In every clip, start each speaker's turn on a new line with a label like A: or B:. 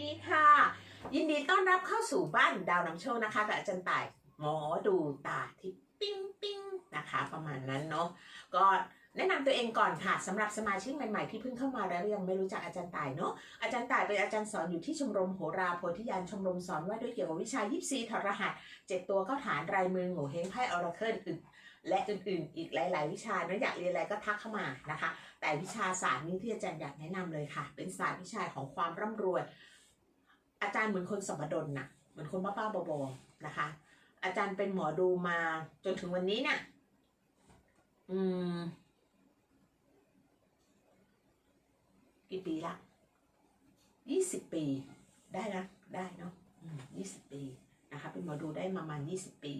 A: ดีค่ะ ยินดีต้อนรับเข้าสู่บ้านดาวนำโชคนะคะกับอาจารย์ต่ายหมอดูตาทิพย์ปิ้งปิ้งนะคะ ประมาณนั้นเนาะก็แนะนำตัวเองก่อนค่ะสำหรับสมาชิกใหม่ๆที่เพิ่งเข้ามาแล้วยังไม่รู้จักอาจารย์ต่ายเนาะอาจารย์ต่ายเป็นอาจารย์สอนอยู่ที่ชมรมโหราโพธิญาณชมรมสอนว่าด้วยเกี่ยวกับวิชายิปซีถอดรหัสเจ็ดตัวเข้าฐานรายมือโง่เฮงไพ่ออราเคิลอื่นและอื่นๆ อีกหลาย ๆ วิชาเนาะอยากเรียนอะไรก็ทักเข้ามานะคะ แต่วิชาศาสตร์นี้ที่อาจารย์อยากแนะนำเลยค่ะ เป็นศาสตร์วิชาของความร่ำรวย อาจารย์เหมือนคนสมดลน่ะเหมือนคนบ้าๆบอๆนะคะ อาจารย์เป็นหมอดูมาจนถึงวันนี้เนี่ยอืม กี่ปีละยี่สิบปี ได้นะได้เนาะยี่สิบปีนะคะ เป็นหมอดูได้ประมาณยี่สิบปี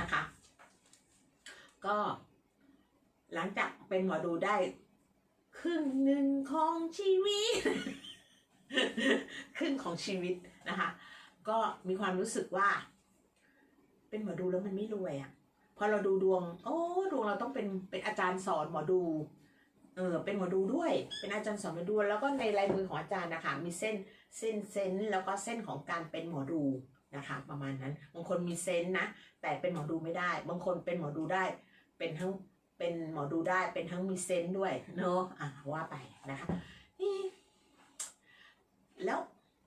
A: นะคะ ก็หลังจากเป็นหมอดูได้ ครึ่งหนึ่งของชีวิต รึ่งของชีวิตนะคะ ก็มีความรู้สึกว่า เป็นหมอดูแล้วมันไม่รวยอะ่ะพอเราดูดวง โอ้ดวงเราต้องเป็นเป็นอาจารย์สอนหมอดูเออเป็นหมอดูด้วย เป็นอาจารย์สอนหมอดูแล้วก็ในลายมือของอาจารย์นะคะมีเส้นเส้นเซนแล้วก็เส้นของการเป็นหมอดูนะคะ ประมาณนั้นบางคนมีเซนนะแต่เป็นหมอดูไม่ได้ บางคนเป็นหมอดูได้ เป็นทั้งเป็นหมอดูได้เป็นทั้งมีเซนด้วยเนาะอะว่าไปนะคะนี่แล้ว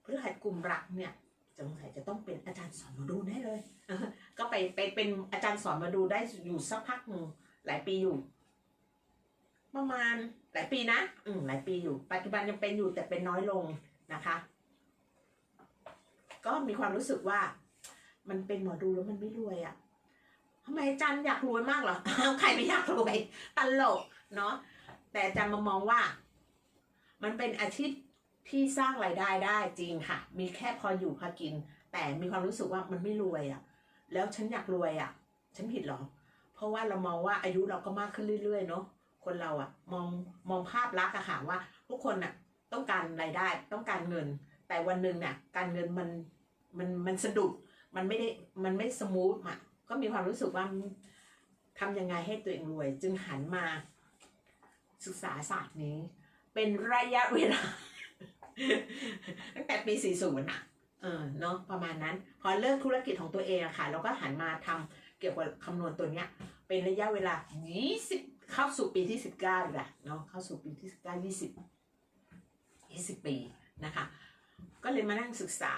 A: พฤหัสกลุ่มรักเนี่ยสงสัยจะต้องเป็นอาจารย์สอนมอดูแน่เลย ก็ไปไปเป็นอาจารย์สอนมาดูได้อยู่สักพักหนึ่งหลายปีอยู่ ประมาณหลายปีนะอืมหลายปีอยู่ ปัจจุบันยังเป็นอยู่แต่เป็นน้อยลงนะคะ ก็มีความรู้สึกว่า มันเป็นหมอดูแล้วมันไม่รวยอะ่ะทำไมอาจารย์อยากรวยมากเหรอใครไม่อยากรวยตลกเนาะแต่อาจารย์มามองว่า มันเป็นอาชีพ ที่สร้างรายได้ได้จริงค่ะ มีแค่พออยู่พอกิน แต่มีความรู้สึกว่ามันไม่รวยอะ่ะ แล้วฉันอยากรวยอะ่ะ ฉันผิดหรอ เพราะว่าเรามองว่าอายุเราก็มากขึ้นเรื่อยๆเนาะ คนเราอะมองมองภาพลักษณ์อะค่ะว่าทุกคนอะต้องการรายได้ต้องการเงิน แต่วันหนึ่งเนี่ยการเงินมันมันมันสะดุดมันไม่ได้มันไม่สมูทอะก็มีความรู้สึกว่าทำยังไงให้ตัวเองรวย จึงหันมาศึกษาศาสตร์นี้ เป็นระยะเวลา ตั้งแต่ปี 40อะเออเนาะประมาณนั้น พอเลิกธุรกิจของตัวเองอะค่ะ เราก็หันมาทำเกี่ยวกับคำนวณตัวเนี้ย เป็นระยะเวลา 20 เข้าสู่ปีที่ 19เลยแหละเนาะเข้าสู่ปีที่ 19 20 20 ปีนะคะ ก็เลยมานั่งศึกษา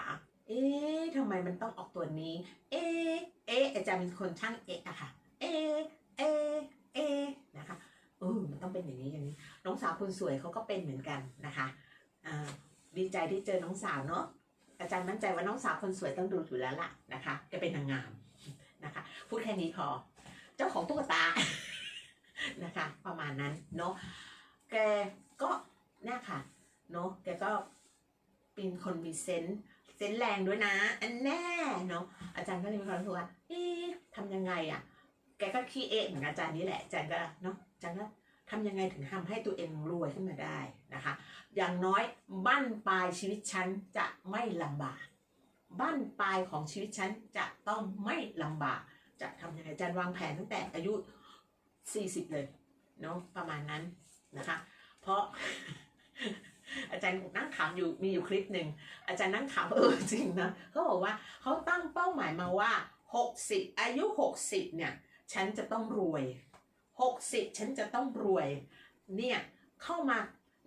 A: เอ๊ะทำไมมันต้องออกตัวนี้ เอ๊ะเอ๊ะอาจารย์เป็นคนช่างเอ๊ะอะค่ะ เอ๊ะเอ๊ะเอ๊ะนะคะเออมันต้องเป็นอย่างนี้อย่างนี้ น้องสาวคนสวยเขาก็เป็นเหมือนกันนะคะอ่า ดีใจที่เจอน้องสาวเนาะอาจารย์มั่นใจว่าน้องสาวคนสวยต้องดูอยู่แล้วล่ะนะคะแกเป็นนางงามนะคะพูดแค่นี้พอ เจ้าของตุ๊กตานะคะ ประมาณนั้นเนาะแกก็เนี่ยค่ะเนาะแกก็เป็นคนมีเซนส์เซนส์แรงด้วยนะอันแน่เนาะอาจารย์ก็เลยมีความรู้สึกว่าเอ๊ะทำยังไงอะ่ะแกก็ขี้เอะเหมือนอาจารย์นี่แหละอาจารย์ก็เนาะอาจารย์ก็ ทำยังไงถึงทำให้ตัวเองรวยขึ้นมาได้นะคะ อย่างน้อยบั้นปลายชีวิตฉันจะไม่ลำบาก บั้นปลายของชีวิตฉันจะต้องไม่ลำบาก จะทำยังไงอาจารย์วางแผนตั้งแต่อายุ 40 เลยเนาะประมาณนั้นนะคะ เพราะอาจารย์นั่งขำอยู่มีอยู่คลิปหนึ่งอาจารย์นั่งขำเออจริงนะเขาบอกว่าเขาตั้งเป้าหมายมาว่า 60 อายุ 60 เนี่ย ฉันจะต้องรวย 60 ฉันจะต้องรวย เนี่ย เข้ามา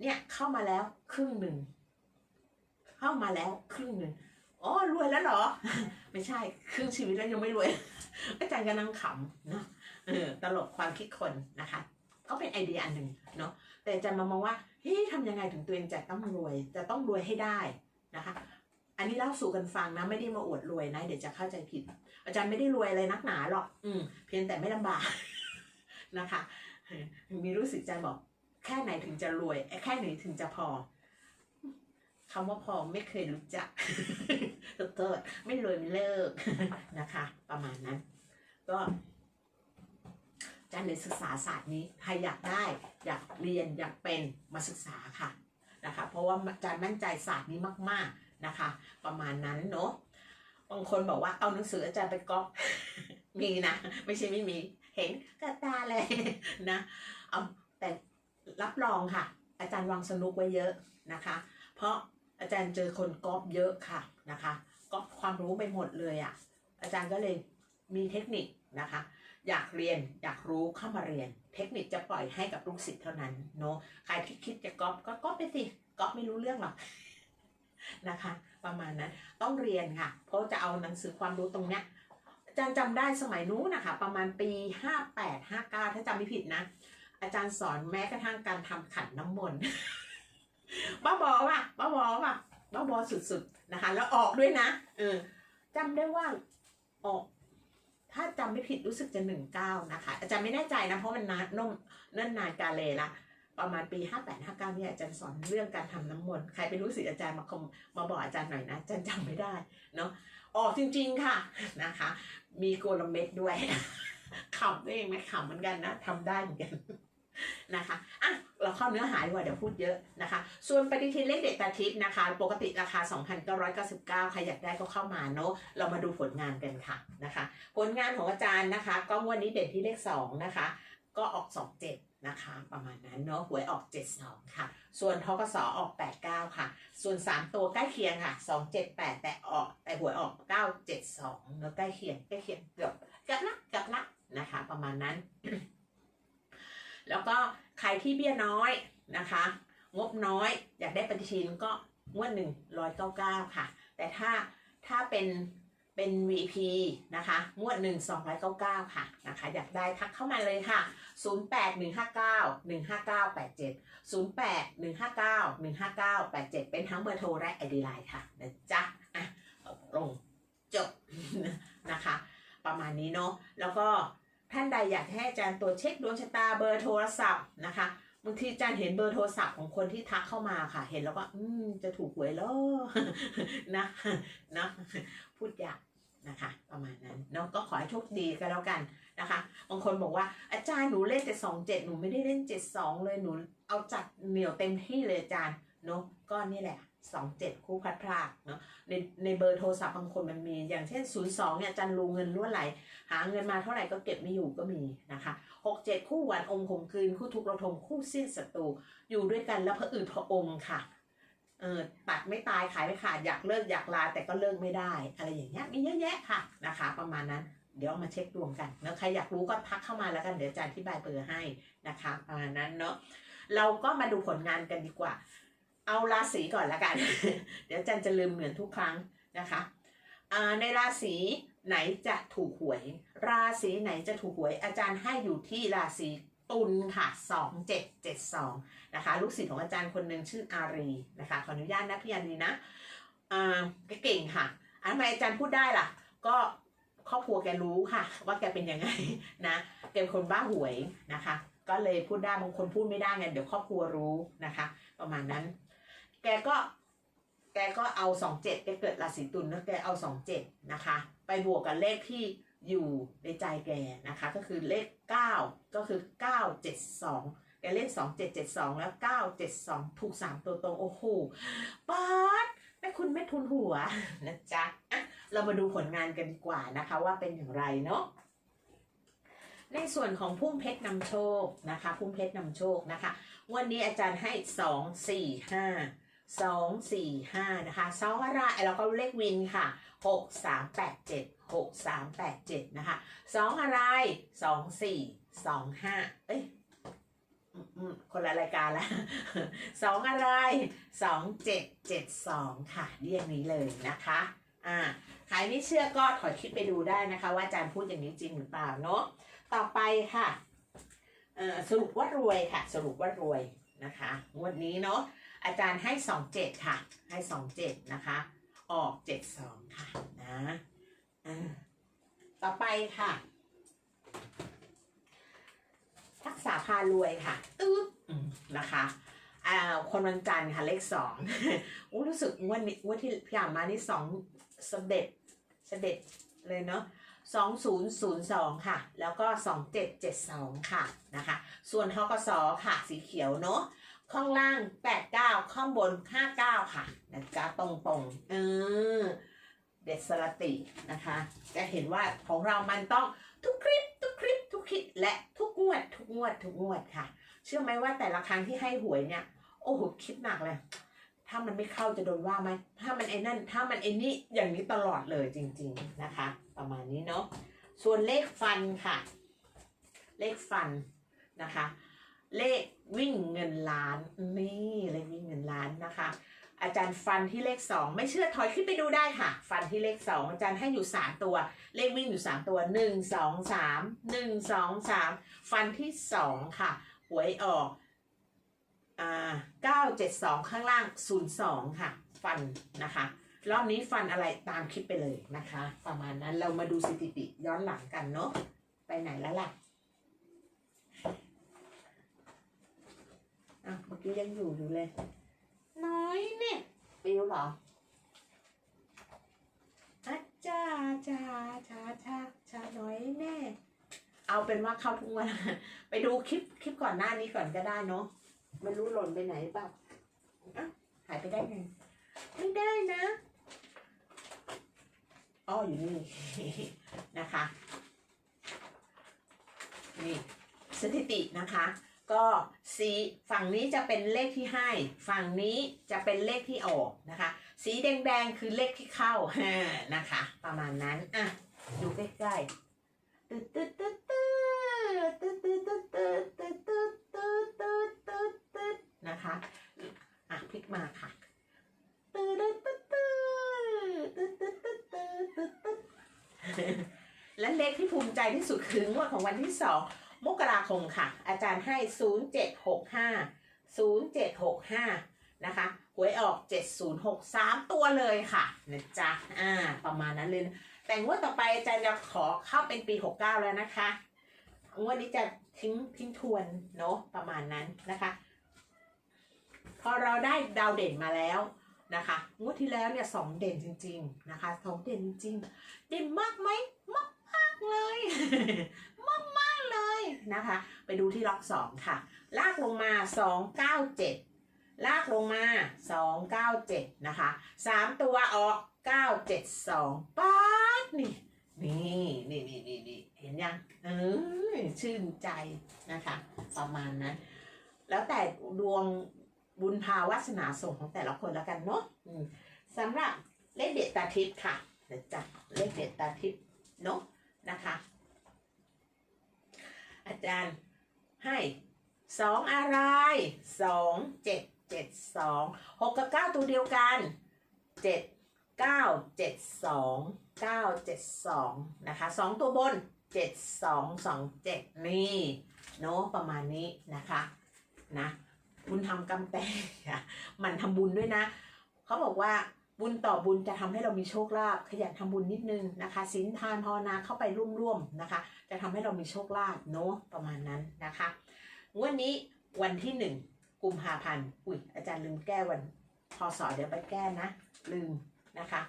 A: เนี่ย เข้ามาแล้วครึ่งหนึ่ง เข้ามาแล้วครึ่งหนึ่งอ๋อรวยแล้วเหรอ ไม่ใช่ ครึ่งชีวิตแล้วยังไม่รวย อาจารย์ก็นั่งขำเนาะเออตลกความคิดคนนะคะ ก็เป็นไอเดียอันหนึ่งเนาะแต่อาจารย์มามองว่าเฮ้ยทำยังไงถึงตัวเองจะต้องรวย จะต้องรวยให้ได้นะคะ อันนี้เล่าสู่กันฟังนะไม่ได้มาอวดรวยนะ เดี๋ยวจะเข้าใจผิด อาจารย์ไม่ได้รวยอะไรนักหนาหรอกอืมเพียงแต่ไม่ลำบาก นะคะ มีรู้สึกใจบอกแค่ไหนถึงจะรวย แค่ไหนถึงจะพอคำว่าพอไม่เคยรู้จักโทษไม่รวยไม่เลิกนะคะ ประมาณนั้น ก็อาจารย์เลยศึกษาศาสตร์นี้ใครอยากได้อยากเรียนอยากเป็นมาศึกษาค่ะนะคะ เพราะว่าอาจารย์มั่นใจศาสตร์นี้มาก ๆนะคะ ประมาณนั้นเนาะบางคนบอกว่าเอาหนังสืออาจารย์ไปก๊อปมีนะ ไม่ใช่ไม่มี เห็นกระตาเลยนะเอาแต่รับรองค่ะ อาจารย์วางสนุกไว้เยอะนะคะ เพราะอาจารย์เจอคนก๊อปเยอะค่ะนะคะก๊อปความรู้ไปหมดเลยอะ่ะ อาจารย์ก็เลยมีเทคนิคนะคะ อยากเรียนอยากรู้เข้ามาเรียน เทคนิคจะปล่อยให้กับลูกศิษย์เท่านั้นเนาะใครที่คิดจะก๊อปก็ก๊อปไปสิก๊อปไม่รู้เรื่องหรอกนะคะ ประมาณนั้นต้องเรียนค่ะ เพราะจะเอาหนังสือความรู้ตรงเนี้ย อาจารย์จำได้สมัยนู้นนะคะประมาณปีห้าแปดห้าเก้าถ้าจำไม่ผิดนะ อาจารย์สอนแม้กระทั่งการทำขันน้ำมนต์บ้าบอว่ะบ้าบอว่ะบ้าบอสุดๆนะคะ แล้วออกด้วยนะเออจำได้ว่าออก ถ้าจำไม่ผิดรู้สึกจะหนึ่งเก้านะคะ อาจารย์ไม่แน่ใจนะเพราะมันนานนมเนิ่นนานกาเลละประมาณปีห้าแปดห้าเก้านี่ยอาจารย์สอนเรื่องการทำน้ำมนต์ใครเป็นรู้สึกอาจารย์มาคมมาบอกอาจารย์หน่อยนะอาจารย์จำไม่ได้เนาะ ออกจริงๆค่ะนะคะ มีโกลเม็ดด้วยขำเองไหมขำเหมือนกันนะทำได้เหมือนกันนะคะอะเราเข้าเนื้อหาดีกว่าเดี๋ยวพูดเยอะนะคะ ส่วนปฏิทินเลขเด็ดตาทิพย์นะคะ ปกติราคา 2,999 ใครอยากได้ก็เข้ามาเนาะเรามาดูผลงานกันค่ะนะคะ ผลงานของอาจารย์นะคะ ก็งวันนี้เด่นที่เลข 2 นะคะ ก็ออก 27 นะคะ ประมาณนั้นเนาะหวยออก 72 ค่ะ ส่วนทกสอออก 89 ค่ะ ส่วน 3 ตัวใกล้เคียงค่ะ 278 แต่ออกแต่หวยออก 972เนาะใกล้เคียงใกล้เคียงเกือบเกือบนะเกือบนะนะคะ ประมาณนั้น แล้วก็ใครที่เบี้ยน้อยนะคะ งบน้อยอยากได้ปฏิทินก็งวดหนึ่งร้อยเก้าเก้าค่ะ แต่ถ้าถ้าเป็น เป็น VP นะคะ งวดหนึ่งสองร้อยเก้าเก้าค่ะนะคะ อยากได้ทักเข้ามาเลยค่ะ 0 8 1 5 9 1 5 9 8 7 0 8 1 5 9 1 5 9 8 7 เป็นทั้งเบอร์โทรและไอดีไลน์ค่ะนะจ๊ะอะลงจบนะคะ ประมาณนี้เนาะแล้วก็ท่านใดอยากให้อาจารย์ตรวจเช็คดวงชะตาเบอร์โทรศัพท์นะคะบางทีอาจารย์เห็นเบอร์โทรศัพท์ของคนที่ทักเข้ามาค่ะ เห็นแล้วก็ อืมจะถูกหวยแล้วนะนะ พูดยากนะคะ ประมาณนั้นเนาะก็ขอให้โชคดีกันแล้วกันนะคะบางคนบอกว่าอาจารย์หนูเล่นแต่สองเจ็ดหนูไม่ได้เล่นเจ็ดสองเลยหนูเอาจัดเหนียวเต็มที่เลยอาจารย์เนาะก็นี่แหละสองเจ็ดคู่พัดพรากเนาะในในเบอร์โทรศัพท์บางคนมันมีอย่างเช่นศูนย์สองเนี่ยอาจารย์รูเงินล้วนไหล หาเงินมาเท่าไหร่ก็เก็บไม่อยู่ก็มีนะคะหกเจ็ดคู่หวานอมข่มคืน คู่ทุกระทมคู่สิ้นศัตรูอยู่ด้วยกันแล้วพระอืดพระอมค่ะ เออตัดไม่ตายขายไม่ขาดอยากเลิกอยากลาแต่ก็เลิกไม่ได้ อะไรอย่างเงี้ยมีเยอะแยะค่ะนะคะ ประมาณนั้นเดี๋ยวมาเช็คดวงกันแล้วใครอยากรู้ก็ทักเข้ามาแล้วกันเดี๋ยวอาจารย์อธิบายเบอร์ให้นะคะประมาณนั้นเนาะเราก็มาดูผลงานกันดีกว่า เอาราศีก่อนละกัน เดี๋ยวอาจารย์จะลืมเหมือนทุกครั้งนะคะในราศีไหนจะถูกหวย ราศีไหนจะถูกหวย อาจารย์ให้อยู่ที่ราศี ตุลค่ะสองเจ็ดเจ็ดสองนะคะ ลูกศิษย์ของอาจารย์คนหนึ่งชื่ออารีนะคะ ขออนุญาตนะพี่อารีนะอ่าแกเก่งค่ะอันทำไมอาจารย์พูดได้ล่ะ ก็ครอบครัวแกรู้ค่ะ ว่าแกเป็นยังไงนะแกเป็นคนบ้าหวยนะคะ ก็เลยพูดได้บางคนพูดไม่ได้ไงเดี๋ยวครอบครัวรู้นะคะ ประมาณนั้น แกก็แกก็เอาสองเจ็ดแกเกิดราศีตุลแล้วแกเอาสองเจ็ดนะคะ ไปบวกกับเลขที่ อยู่ในใจแกนะคะก็คือเลขเก้าก็คือเก้าเจ็ดสองแกเล่นสองเจ็ดเจ็ดสองแล้วเก้าเจ็ดสองถูกสามตัวตรงโอ้โหป๊าดแม่คุณแม่ทุนหัวนะจ๊ะอะเรามาดูผลงานกันดีกว่านะคะว่าเป็นอย่างไรเนาะในส่วนของพุ่มเพชรนำโชคนะคะพุ่มเพชรนำโชคนะคะ วันนี้อาจารย์ให้สอง สองสี่ห้านะคะสองอะไรแล้วก็เลขวินค่ะหกสามแปดเจ็ดหกสามแปดเจ็ดนะคะสองอะไรสองสี่สองห้าเอ้ยคนละรายการละสองอะไรสองเจ็ดเจ็ดสองค่ะเรียกนี้เลยนะคะอ่าใครไม่เชื่อก็ถอยคลิปไปดูได้นะคะ ว่าอาจารย์พูดอย่างนี้จริงหรือเปล่าเนาะต่อไปค่ะสรุปว่ารวยค่ะ สรุปว่ารวยนะคะงวดนี้เนาะ อาจารย์ให้สองเจ็ดค่ะ ให้สองเจ็ดนะคะ ออกเจ็ดสองค่ะนะต่อไปค่ะ ทักษะพารวยค่ะตึ๊บนะคะอ่าคนวันจันทร์ค่ะเลขสองอู้รู้สึกงวันนี้งวันที่ผ่านมานี่สองเสด็จเสด็จเลยเนาะสองศูนย์ศูนย์สองค่ะ แล้วก็สองเจ็ดเจ็ดสองค่ะนะคะ ส่วนทกสค่ะ สีเขียวเนาะ ข้างล่างแปดเก้าข้างบนห้าเก้าค่ะนะจ๊ะตรงตรงเออเด็ดสลตินะคะ จะเห็นว่าของเรามันต้องทุกคลิป ทุกคลิป ทุกคลิปและทุกงวด ทุกงวด ทุกงวดค่ะ เชื่อไหมว่าแต่ละครั้งที่ให้หวยเนี่ยโอ้โหคิดหนักเลย ถ้ามันไม่เข้าจะโดนว่าไหมถ้ามันไอ้นั่น ถ้ามันไอ้นี่อย่างนี้ตลอดเลยจริง ๆนะคะ ประมาณนี้เนาะส่วนเลขฟันค่ะ เลขฟันนะคะ เลข วิ่งเงินล้านนี่เลขวิ่งเงินล้านนะคะ อาจารย์ฟันที่เลขสองไม่เชื่อถอยขึ้นไปดูได้ค่ะ ฟันที่เลขสองอาจารย์ให้อยู่สามตัว เลขวิ่งอยู่สามตัวหนึ่งสองสามหนึ่งสองสามฟันที่สองค่ะหวยออกอ่าเก้าเจ็ดสองข้างล่างศูนย์สองค่ะ ฟันนะคะรอบนี้ฟันอะไรตามคลิปไปเลยนะคะ ประมาณนั้นเรามาดูสถิติย้อนหลังกันเนาะไปไหนแล้วล่ะ อะเมื่อกี้ยังอยู่อยู่เลย น้อยเนี่ยปิวเหรออาจาจาชาชาชาน้อยแน่เอาเป็นว่าเข้าทุกวัน ไปดูคลิปคลิปก่อนหน้านี้ก่อนก็ได้เนาะไม่รู้หล่นไปไหนเปล่าอะหายไปได้ไงไม่ได้นะอ้ออยู่นี่นะคะ นี่สถิตินะคะ ก็สีฝั่งนี้จะเป็นเลขที่ให้ ฝั่งนี้จะเป็นเลขที่ออกนะคะ สีแดงๆคือเลขที่เข้านะคะ ประมาณนั้นอะดูใกล้ๆตึ๊ดตึ๊ดตึ๊ดตึ๊ดตึ๊ดตึ๊ดตึ๊ดตึ๊ดตึ๊ดตึ๊ดตึ๊ดตึ๊ดตึ๊ดตึ๊ดนะคะอะพลิกมาค่ะตึ๊ดตึ๊ดตึ๊ดตึ๊ดตึ๊ดตึ๊ดตึ๊ดตึ๊ดตึ๊ดตึ๊ดและเลขที่ภูมิใจที่สุดคืองวดของวันที่สอง มกราคมค่ะ อาจารย์ให้ 0765 0765 นะคะหวยออก 706 3 ตัวเลยค่ะนะจ๊ะอ่า ประมาณนั้นเลยแต่งวดต่อไปอาจารย์จะขอเข้าเป็นปี 69 แล้วนะคะงวดนี้จะทิ้งทิ้งทวนเนาะประมาณนั้นนะคะ พอเราได้ดาวเด่นมาแล้วนะคะงวดที่แล้วเนี่ยสองเด่นจริง ๆนะคะสองเด่นจริงเด่นมากไหมมากมากเลยมากมาก เลยนะคะ ไปดูที่ล็อกสองค่ะ ลากลงมาสองเก้าเจ็ดลากลงมาสองเก้าเจ็ดนะคะสามตัวออกเก้าเจ็ดสองป๊าดนี่นี่นี่นี่นี่นี่เห็นยังเออชื่นใจนะคะ ประมาณนั้น แล้วแต่ดวงบุญพาวาสนาส่งของแต่ละคนแล้วกันเนาะสำหรับเลขเด็ดตาทิพย์ค่ะเดี๋ยวจัดเลขเด็ดตาทิพย์เนาะนะคะ อาจารย์ให้สองอะไรสองเจ็ดเจ็ดสองหกกับเก้าตัวเดียวกันเจ็ดเก้าเจ็ดสองเก้าเจ็ดสองนะคะสองตัวบนเจ็ดสองสองเจ็ดนี่เนาะประมาณนี้นะคะนะบุญทำกำแต่มันทำบุญด้วยนะ เขาบอกว่า บุญต่อบุญจะทำให้เรามีโชคลาภขยันทำบุญนิดนึงนะคะศีลทานภาวนาเข้าไปร่วมๆนะคะ จะทำให้เรามีโชคลาภเนาะประมาณนั้นนะคะวดนี้วันที่หนึ่งกุมภาพันธ์อุ้ยอาจารย์ลืมแก้วันพศเดี๋ยวไปแก้นะ ลืมนะคะ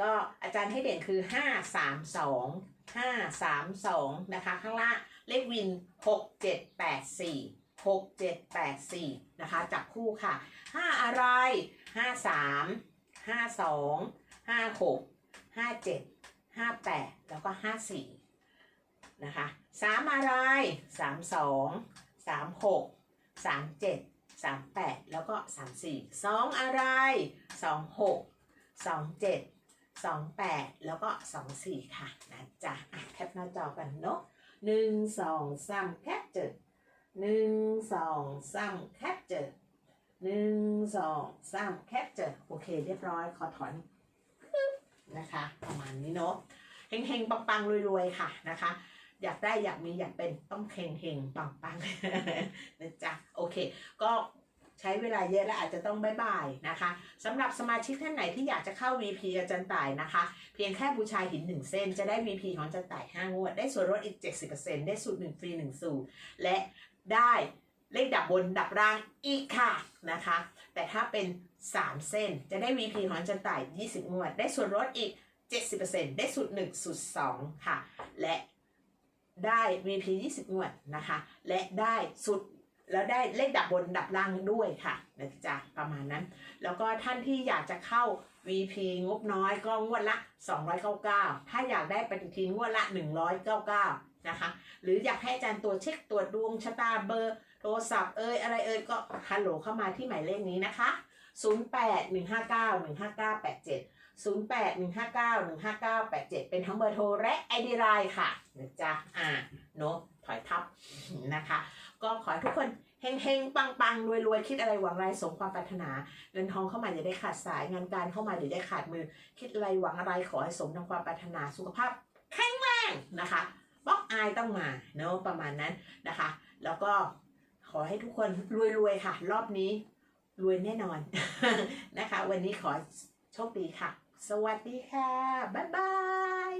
A: ก็อาจารย์ให้เด่นคือ 5 3 2 5 3 2นะคะข้างล่างเลขวิน 6 7 8 4 6 7 8 4นะคะจับคู่ค่ะ 5 อะไร 5 3 5 2 5 6 5 7 5 8แปดแล้วก็5 4นะคะสามอะไรสามสองสามหกสามเจ็ดสามแปดแล้วก็สามสี่สองอะไรสองหกสองเจ็ดสองแปดแล้วก็สองสี่ค่ะนะจ๊ะอะแคปหน้าจอกันเนาะหนึ่งสองสามแคปเจอหนึ่งสองสามแคปเจอ หนึ่งสองสามแคปเจอโอเค เรียบร้อยขอถอนนะคะ ประมาณนี้เนาะเฮงๆปังๆรวยๆค่ะนะคะ อยากได้อยากมีอยากเป็นต้องเฮงเฮงปังปังนะจ๊ะโอเค ก็ใช้เวลาเยอะแล้วอาจจะต้องบายบายนะคะสำหรับสมาชิกท่านไหนที่อยากจะเข้า VP อาจารย์ต่ายนะคะ เพียงแค่บูชาหินหนึ่งเส้น จะได้ VP ของอาจารย์ต่าย5งวด ได้ส่วนลดอีก 70%ได้สูตร1ฟรี1สูตรและได้ เลขดับบนดับล่างอีกค่ะนะคะ แต่ถ้าเป็น 3 เส้นจะได้ VP ของอาจารย์ต่าย 20 งวด ได้ส่วนลดอีก 70%ได้สูตร1สูตร2ค่ะ และได้ VP 20 งวดนะคะ และได้สุดแล้วได้เลขดับบนดับล่างด้วยค่ะนะจ๊ะประมาณนั้น แล้วก็ท่านที่อยากจะเข้า VP งบน้อยก็งวดละ 299 ถ้าอยากได้ปฏิทินงวดละ 199 นะคะ หรืออยากให้อาจารย์ตัวจเช็คตรวจดวงชะตาเบอร์ โทรศัพท์เอ่ยอะไรเอ่ยก็ฮัลโหลเข้ามาที่หมายเลขนี้นะคะ 08 159 15987 08 159 15987 เป็นทั้งเบอร์โทรและไอดีไลน์ค่ะนะจ๊ะอ่าเนอะถอยทับนะคะ ก็ขอให้ทุกคนเฮงเฮงปังปังรวยรวยคิดอะไรหวังอะไรสมความปรารถนา เงินทองเข้ามาอย่าได้ขาดสาย งานการเข้ามาอย่าได้ขาดมือ คิดอะไรหวังอะไรขอให้สมดังความปรารถนา สุขภาพแข็งแรงนะคะบล็อกอายต้องมาเนอะประมาณนั้นนะคะ แล้วก็ ขอให้ทุกคนรวยๆค่ะ รอบนี้รวยแน่นอนนะคะ วันนี้ขอโชคดีค่ะ สวัสดีค่ะ บ๊ายบาย